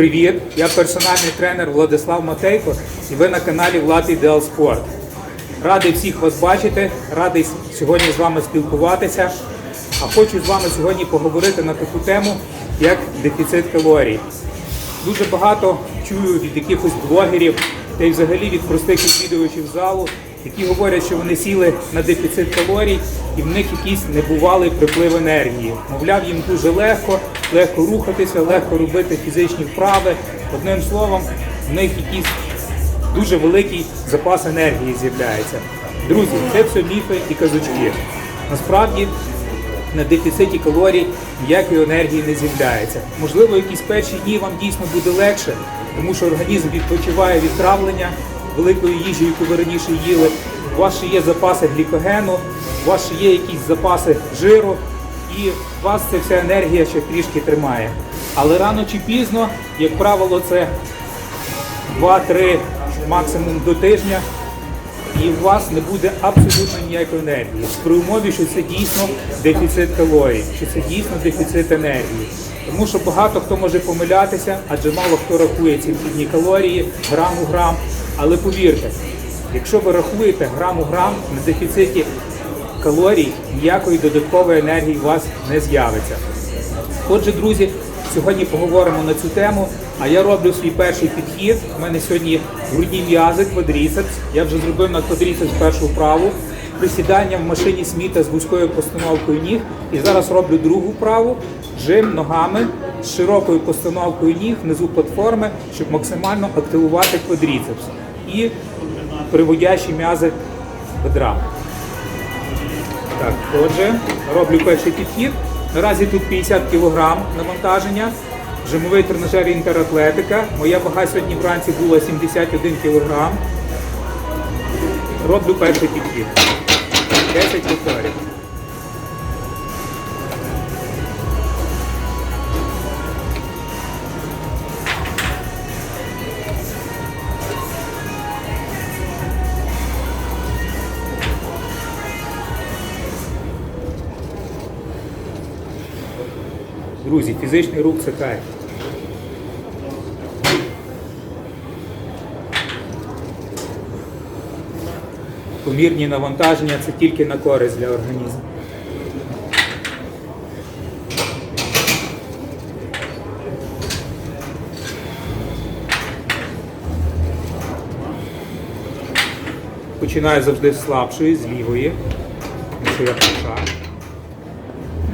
Привіт! Я персональний тренер Владислав Матейко і ви на каналі Влад Ідеал Спорт. Радий всіх вас бачити, радий сьогодні з вами спілкуватися. А хочу з вами сьогодні поговорити на таку тему, як дефіцит калорій. Дуже багато чую від якихось блогерів та й взагалі від простих відвідувачів залу, які говорять, що вони сіли на дефіцит калорій і в них якийсь небувалий приплив енергії. Мовляв, їм дуже легко, легко рухатися, легко робити фізичні вправи. Одним словом, в них якийсь дуже великий запас енергії з'являється. Друзі, це все міфи і казочки. Насправді на дефіциті калорій ніякої енергії не з'являється. Можливо, якісь перші дні вам дійсно буде легше, тому що організм відпочиває від травлення великої їжі, яку ви раніше їли. У вас ще є запаси глікогену, у вас ще є якісь запаси жиру, і вас ця вся енергія ще трішки тримає. Але рано чи пізно, як правило, це 2-3 максимум до тижня і у вас не буде абсолютно ніякої енергії. При умові, що це дійсно дефіцит калорій, що це дійсно дефіцит енергії. Тому що багато хто може помилятися, адже мало хто рахує ці вхідні калорії, грам у грам. Але повірте, якщо ви рахуєте грам у грам на дефіциті калорій, ніякої додаткової енергії у вас не з'явиться. Отже, друзі, сьогодні поговоримо на цю тему. А я роблю свій перший підхід. У мене сьогодні грудні м'язи, квадріцепс. Я вже зробив на квадріцепс першу вправу. Присідання в машині сміта з вузькою постановкою ніг. І зараз роблю другу вправу. Жим ногами з широкою постановкою ніг внизу платформи, щоб максимально активувати квадріцепс і приводящі м'язи бедра. Так, отже, роблю перший підхід. Наразі тут 50 кг навантаження. Жимовий тренажер інтератлетика. Моя вага сьогодні вранці була 71 кг. Роблю перший підхід. 10 повторів. Друзі, фізичний рух це кайф. Помірні навантаження це тільки на користь для організму. Починаю завжди з слабшої, з лівої, тому що я правша.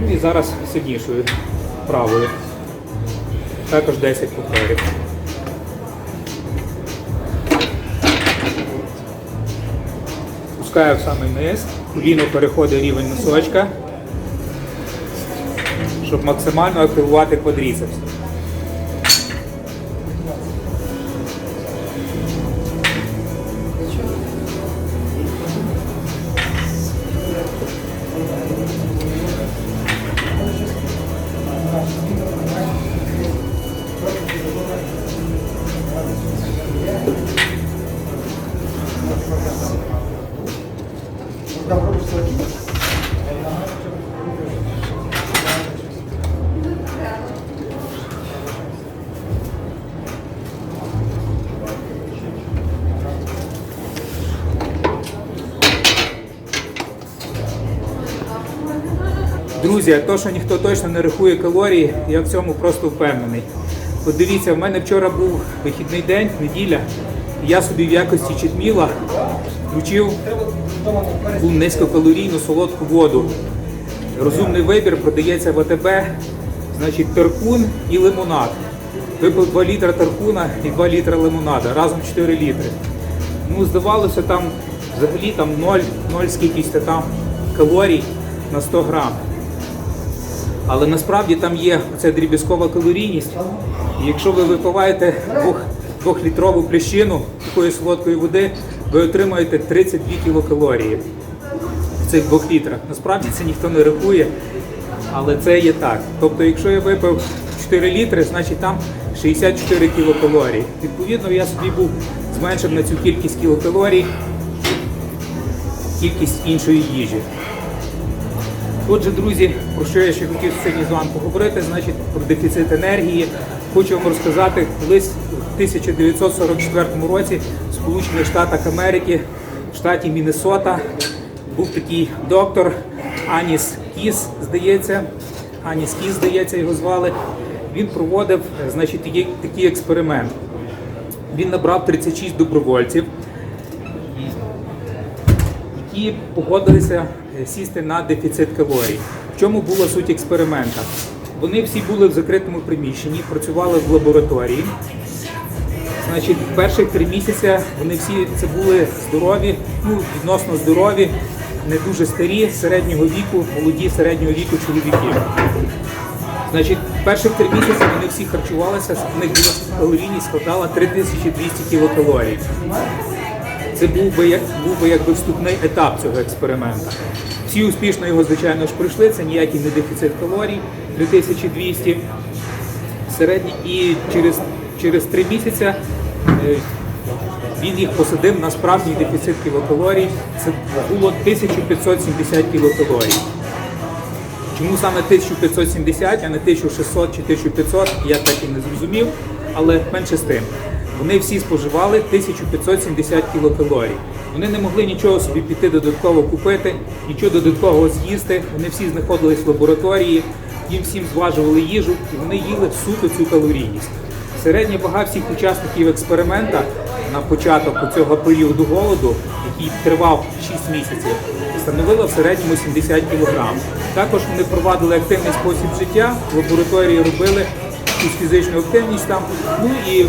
Ну і зараз сильнішою правою. Також 10 паперів. Пускаю в самий низ, коліно переходить рівень носочка, щоб максимально активувати квадріцепс. Друзі, то, що ніхто точно не рахує калорії, я в цьому просто впевнений. От дивіться, в мене вчора був вихідний день, неділя, і я собі в якості читміла включив ту низькокалорійну солодку воду. Розумний вибір продається в АТБ, значить таркун і лимонад. Випив 2 літра таркуна і 2 літра лимонада, разом 4 літри. Ну, здавалося, там взагалі там 0, 0 скількись там калорій на 100 грам. Але насправді там є ця дріб'язкова калорійність. І якщо ви випиваєте двох, двохлітрову плящину такої солодкої води, ви отримаєте 32 кілокалорії в цих двох літрах. Насправді це ніхто не рахує, але це є так. Тобто, якщо я випив 4 літри, значить там 64 кілокалорії. Відповідно, я собі був зменшив на цю кількість кілокалорій кількість іншої їжі. Отже, друзі, про що я ще хотів сьогодні з вами поговорити, значить про дефіцит енергії. Хочу вам розказати, колись в 1944 році Сполучених Штатах Америки, в штаті Міннесота, був такий доктор Аніс Кіс, здається. Аніс Кіс, здається, його звали. Він проводив значить, такий, такий експеримент. Він набрав 36 добровольців, які погодилися е, сісти на дефіцит калорій. В чому була суть експеримента? Вони всі були в закритому приміщенні, працювали в лабораторії. Значить, перших три місяці вони всі це були здорові, ну відносно здорові, не дуже старі, середнього віку, молоді середнього віку чоловіки. Значить, перших три місяці вони всі харчувалися, в них калорійність складала 3200 кілокалорій. Це був би, як- був би якби вступний етап цього експерименту. Всі успішно його, звичайно ж, пройшли, це ніякий не дефіцит калорій, 3200 середній. І через, через три місяці е, він їх посадив на справжній дефіцит кілокалорій. Це було 1570 кілокалорій. Чому саме 1570, а не 1600 чи 1500, я так і не зрозумів, але менше з тим. Вони всі споживали 1570 кілокалорій. Вони не могли нічого собі піти додатково купити, нічого додаткового з'їсти. Вони всі знаходились в лабораторії, їм всім зважували їжу, і вони їли суто цю калорійність. Середня вага всіх учасників експеримента на початок цього періоду голоду, який тривав 6 місяців, становила в середньому 70 кг. Також вони провадили активний спосіб життя, в лабораторії робили якусь фізичну активність там. Ну і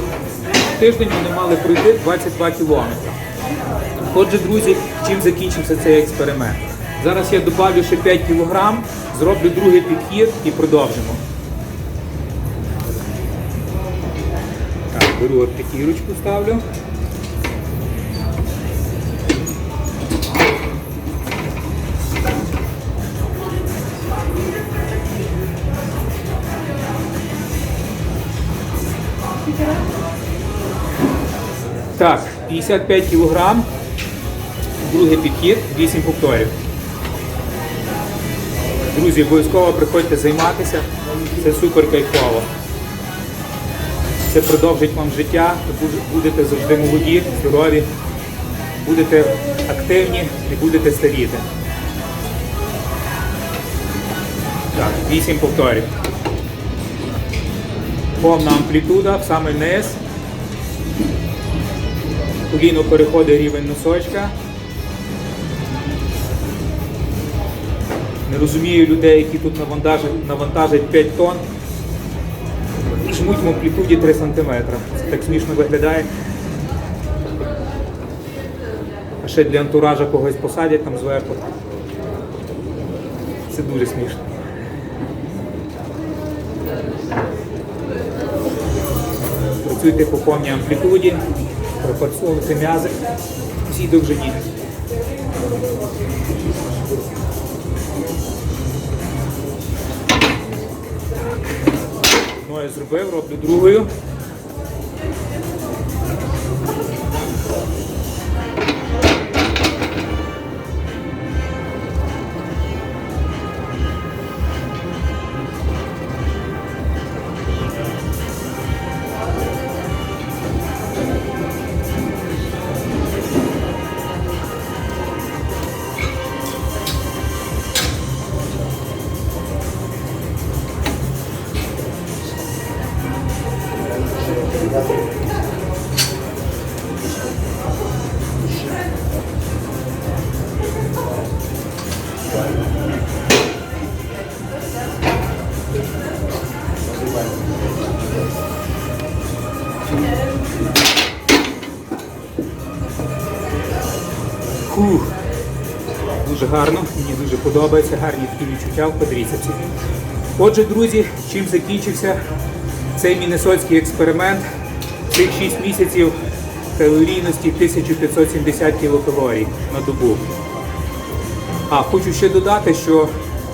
тиждень вони мали пройти 22 кілометри. Отже, друзі, чим закінчився цей експеримент? Зараз я добавлю ще 5 кг, зроблю другий підхід і продовжимо. Так, беру от ставлю. Так, 55 кг. Другий підхід, 8 повторів. Друзі, обов'язково приходьте займатися. Це супер кайфово. Це продовжить вам життя, будете завжди молоді, здорові, будете активні, не будете старіти. Так, 8 повторів. Повна амплітуда в самий низ. Коліно переходить рівень носочка. Не розумію людей, які тут навантажать, навантажать 5 тонн. Жмуть в амплітуді 3 см. Це так смішно виглядає. А ще для антуража когось посадять там зверху. Це дуже смішно. Працюйте по повній амплітуді, пропрацьовуйте м'язи всій довжині. Ну, я зробив, роблю другою. Фух. Дуже гарно, мені дуже подобається, гарні такі відчуття квадріцепсі. Отже, друзі, чим закінчився цей міннесотський експеримент? Цих 6 місяців калорійності 1570 кілокалорій на добу. А хочу ще додати, що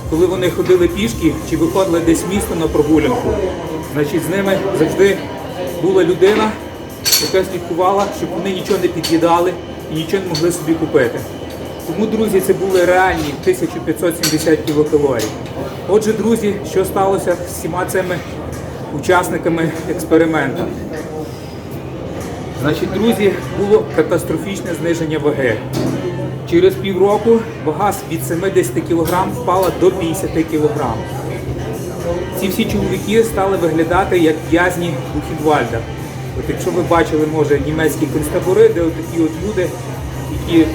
коли вони ходили пішки чи виходили десь місто на прогулянку, значить з ними завжди була людина, яка слідкувала, щоб вони нічого не під'їдали і нічого не могли собі купити. Тому, друзі, це були реальні 1570 кілокалорій. Отже, друзі, що сталося з всіма цими учасниками експерименту. Значить, друзі, було катастрофічне зниження ваги. Через півроку вага від 70 кг впала до 50 кг. Ці всі чоловіки стали виглядати як в'язні Бухенвальда. От якщо ви бачили, може, німецькі концтабори, де такі от люди, які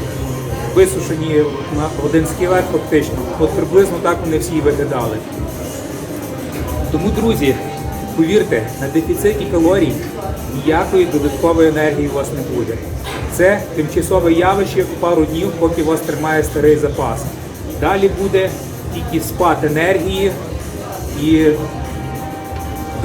висушені на один скелет фактично, от приблизно так вони всі виглядали. Тому, друзі, повірте, на дефіциті калорій ніякої додаткової енергії у вас не буде. Це тимчасове явище в пару днів, поки вас тримає старий запас. Далі буде тільки спад енергії і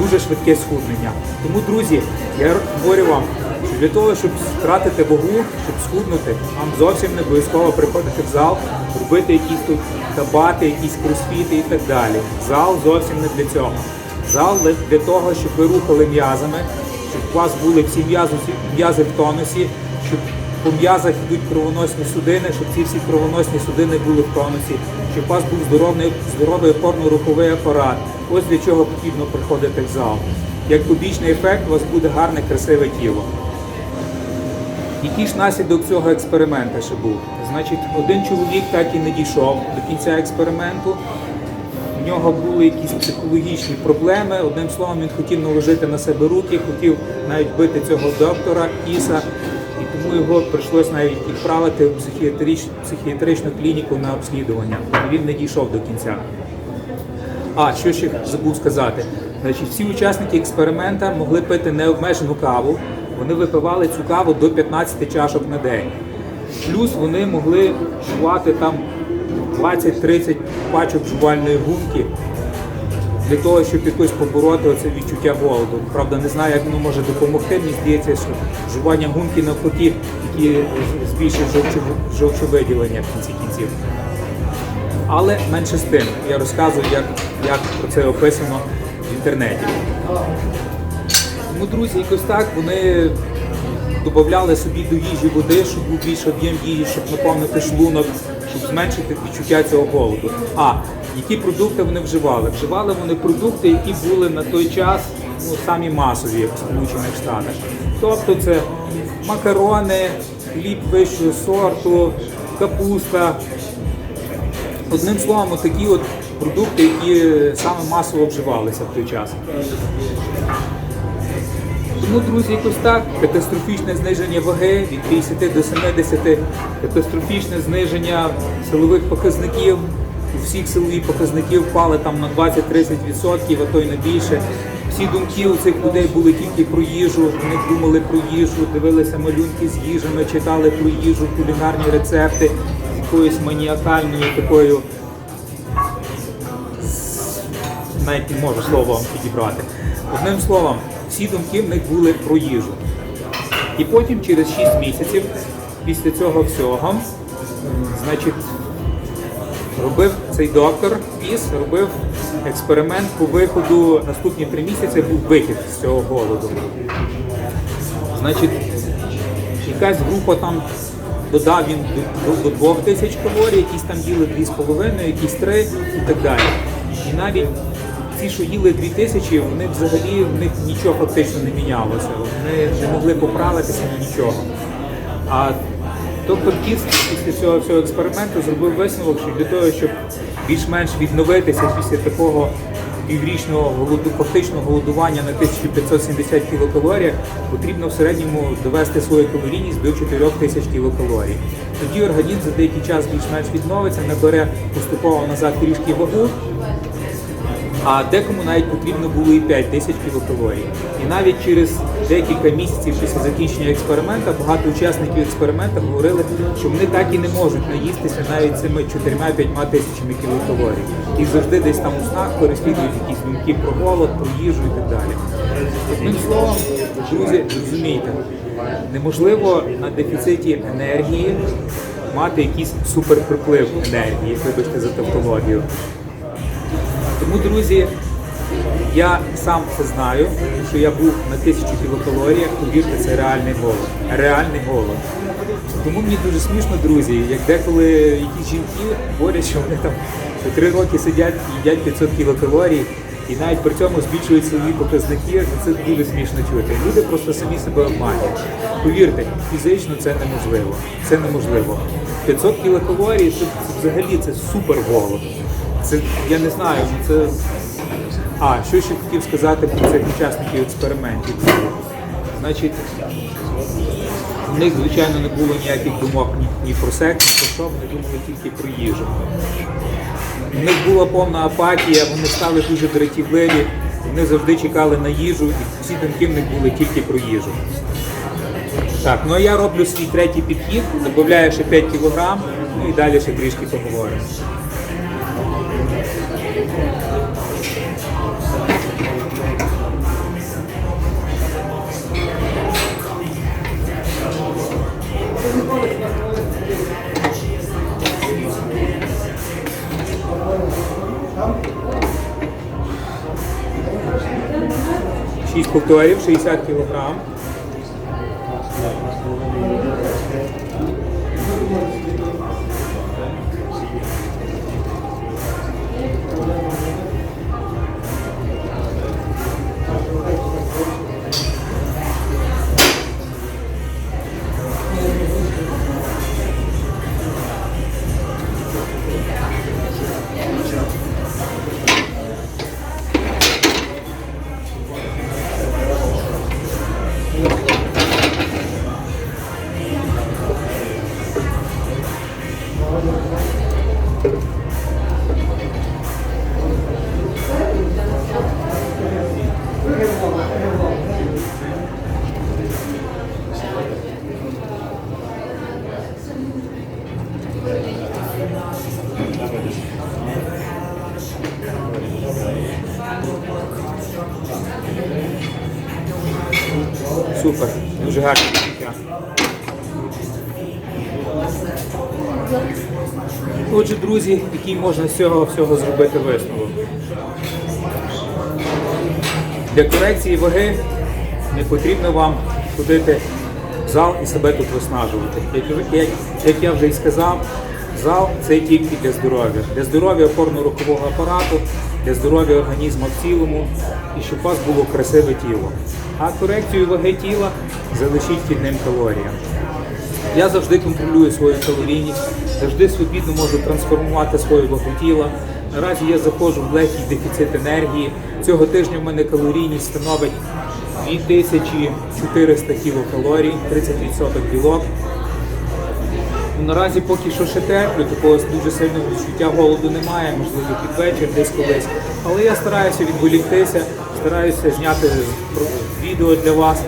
дуже швидке схуднення. Тому, друзі, я говорю вам, що для того, щоб втратити вагу, щоб схуднути, вам зовсім не обов'язково приходити в зал, робити якісь тут табати, якісь кросфіти і так далі. Зал зовсім не для цього. Зал для того, щоб ви рухали м'язами, щоб у вас були всі м'язи, в тонусі, щоб по м'язах йдуть кровоносні судини, щоб ці всі кровоносні судини були в тонусі, щоб у вас був здоровий, здоровий опорно-руховий апарат. Ось для чого потрібно приходити в зал. Як побічний ефект, у вас буде гарне, красиве тіло. Який ж наслідок цього експерименту ще був? Значить, один чоловік так і не дійшов до кінця експерименту. У нього були якісь психологічні проблеми. Одним словом, він хотів наложити на себе руки, хотів навіть бити цього доктора Іса, і тому його прийшлось навіть відправити в психіатрич- психіатричну клініку на обслідування. Він не дійшов до кінця. А, що ще забув сказати. Значить, всі учасники експеримента могли пити необмежену каву. Вони випивали цю каву до 15 чашок на день. Плюс вони могли жувати там 20-30 пачок жувальної гумки для того, щоб якось побороти оце відчуття голоду. Правда, не знаю, як воно може допомогти. Мені здається, що жування гумки навпаки, які збільшують жовчовиділення в кінці кінців. Але менше з тим, я розказую, як, як про це описано в інтернеті. Тому, друзі, якось так вони додавали собі до їжі води, щоб був більше об'єм їжі, щоб наповнити шлунок, зменшити відчуття цього голоду. А які продукти вони вживали? Вживали вони продукти, які були на той час ну, самі масові як в Сполучених Штатах. Тобто це макарони, хліб вищого сорту, капуста, Одним словом, такі от продукти, які саме масово вживалися в той час. Тому, друзі, якось так, катастрофічне зниження ваги від 50 до 70, катастрофічне зниження силових показників. У всіх силові показники впали там на 20-30%, а то й на більше. Всі думки у цих людей були тільки про їжу, вони думали про їжу, дивилися малюнки з їжами, читали про їжу, кулінарні рецепти з якоюсь маніакальною такою навіть не можу слово вам підібрати. Одним словом, всі думки в них були про їжу. І потім, через 6 місяців, після цього всього, значить, робив цей доктор Іс, робив експеримент по виходу. Наступні три місяці був вихід з цього голоду. Значить, якась група там додав він до 2 тисяч калорій, якісь там їли 2,5, якісь 3 і так далі. І навіть ті, що їли 2 тисячі, вони взагалі в них нічого фактично не мінялося. Вони не могли поправитися ні нічого. А доктор Кіс після цього всього експерименту зробив висновок, що для того, щоб більш-менш відновитися після такого піврічного фактичного голодування на 1570 кілокалорій, потрібно в середньому довести свою калорійність до 4000 кілокалорій. Тоді організм за деякий час більш-менш відновиться, набере поступово назад трішки вагу, а декому навіть потрібно було і 5 тисяч кілокалорій. І навіть через декілька місяців після закінчення експерименту багато учасників експерименту говорили, що вони так і не можуть наїстися навіть цими 4-5 тисячами кілокалорій. І завжди десь там у снах переслідують якісь думки про голод, про їжу і так далі. Одним словом, друзі, розумійте, неможливо на дефіциті енергії мати якийсь суперприплив енергії, вибачте за тавтологію. Тому, друзі, я сам це знаю, що я був на тисячу кілокалоріях, повірте, це реальний голод. Реальний голод. Тому мені дуже смішно, друзі, як деколи якісь жінки говорять, що вони там по три роки сидять і їдять 500 кілокалорій. І навіть при цьому збільшують свої показники, це дуже смішно чути. Люди просто самі себе обманюють. Повірте, фізично це неможливо. Це неможливо. 500 кілокалорій це, це взагалі це супер голод. Це я не знаю, ну це. А, що ще хотів сказати про цих учасників експериментів. Значить, в них, звичайно, не було ніяких думок ні, ні про секс, ні про що, вони думали тільки про їжу. У них була повна апатія, вони стали дуже дратівливі, вони завжди чекали на їжу, і всі думки в них були тільки про їжу. Так, ну а я роблю свій третій підхід, додаю ще 5 кг, ну і далі ще трішки поговоримо. Шість повторів, 60 кг. Супер, дуже гарне відчуття. Отже, друзі, який можна з цього всього зробити висновок. Для корекції ваги не потрібно вам ходити в зал і себе тут виснажувати. Як, я вже і сказав, зал це тільки для здоров'я. Для здоров'я опорно-рухового апарату, для здоров'я організму в цілому і щоб у вас було красиве тіло. А корекцію ваги тіла залишіть вхідним калоріям. Я завжди контролюю свою калорійність, завжди свобідно можу трансформувати свою вагу тіла. Наразі я заходжу в легкий дефіцит енергії. Цього тижня в мене калорійність становить 2400 кілокалорій, 30% білок. Наразі поки що ще теплю, такого дуже сильного відчуття голоду немає, можливо, під вечір десь колись. Але я стараюся відволіктися, стараюся зняти відео для вас,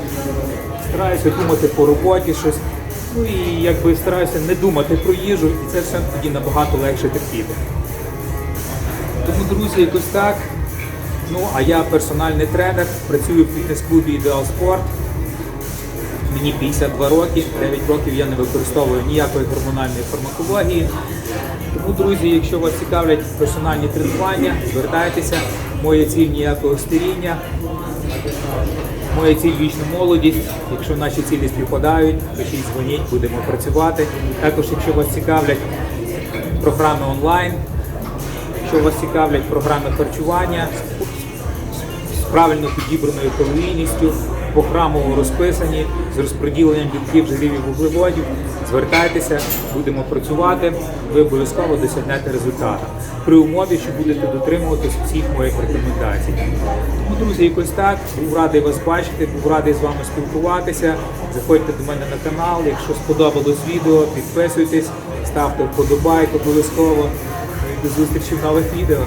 стараюся думати по роботі щось. Ну і якби стараюся не думати про їжу, і це все тоді набагато легше терпіти. Тому, друзі, якось так. Ну, а я персональний тренер, працюю в фітнес-клубі Ідеал Спорт. Мені 52 роки, 9 років я не використовую ніякої гормональної фармакології. Тому, друзі, якщо вас цікавлять персональні тренування, звертайтеся. Моя ціль ніякого старіння. Моя ціль вічна молодість. Якщо наші цілі співпадають, пишіть, дзвоніть, будемо працювати. Також, якщо вас цікавлять програми онлайн, якщо вас цікавлять програми харчування з правильно підібраною калорійністю, програмово розписані, з розподіленням білків, жирів і вуглеводів, звертайтеся, будемо працювати, ви обов'язково досягнете результату. При умові, що будете дотримуватись всіх моїх рекомендацій. Тому, друзі, якось так. Був радий вас бачити, був радий з вами спілкуватися. Заходьте до мене на канал. Якщо сподобалось відео, підписуйтесь, ставте вподобайку обов'язково. Ну до зустрічі в нових відео.